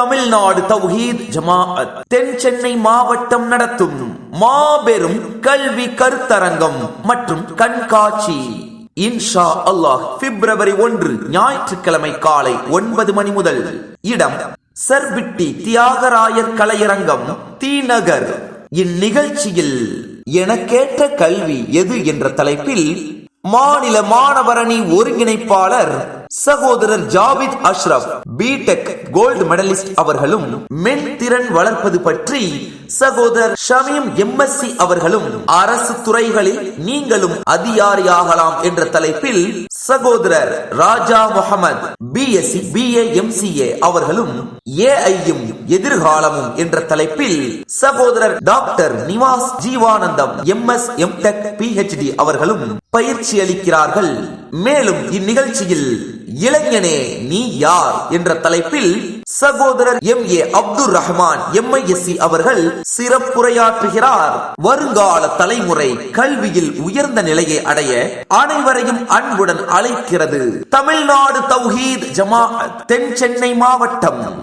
தமிழ்நாடு தௌஹீத் ஜமாஅத். தென் சென்னை மாவட்டம் நடத்தும் மாபெரும் கல்வி கருத்தரங்கம் மற்றும் கண்காட்சி. இன்ஷா அல்லாஹ் பிப்ரவரி ஒன்று ஞாயிற்றுக்கிழமை காலை ஒன்பது மணி முதல். இடம் சர்பிட்டி தியாகராயர் கலையரங்கம் தி நகர் இந்நிகழ்ச்சியில் எனக்கேற்ற கல்வி எது? என்ற தலைப்பில் மாநில மாணவரணி ஒருங்கிணைப்பாளர் சகோதரர் Javid Ashraf BTech gold medallist அவர்களும் மென் திறன் வளர்ப்பது பற்றி சகோதரர் ஷமீம் எம்எஸ்சி அவர்களும் அரசு துறைகளில் நீங்களும் அதிகாரியாகலாம் என்ற தலைப்பில் சகோதரர் Raja Mohammed BSc BA MCA அவர்களும் ஏஐயும் எதிர்காலமும் என்ற தலைப்பில் சகோதரர் doctor Nivas Jeevanandham MS MTech PhD அவர்களும் பயிற்சி அளிக்கிறார்கள். மேலும் இந்நிகழ்ச்சியில் இளைஞனே நீ யார்? என்ற தலைப்பில் சகோதரர் M. A. Abdul Rahman MISc அவர்கள் சிறப்புரையாற்றுகிறார். வருங்கால தலைமுறை கல்வியில் உயர்ந்த நிலையை அடைய அனைவரையும் அன்புடன் அழைக்கிறது. தமிழ்நாடு தௌஹீத் ஜமா தென் சென்னை மாவட்டம்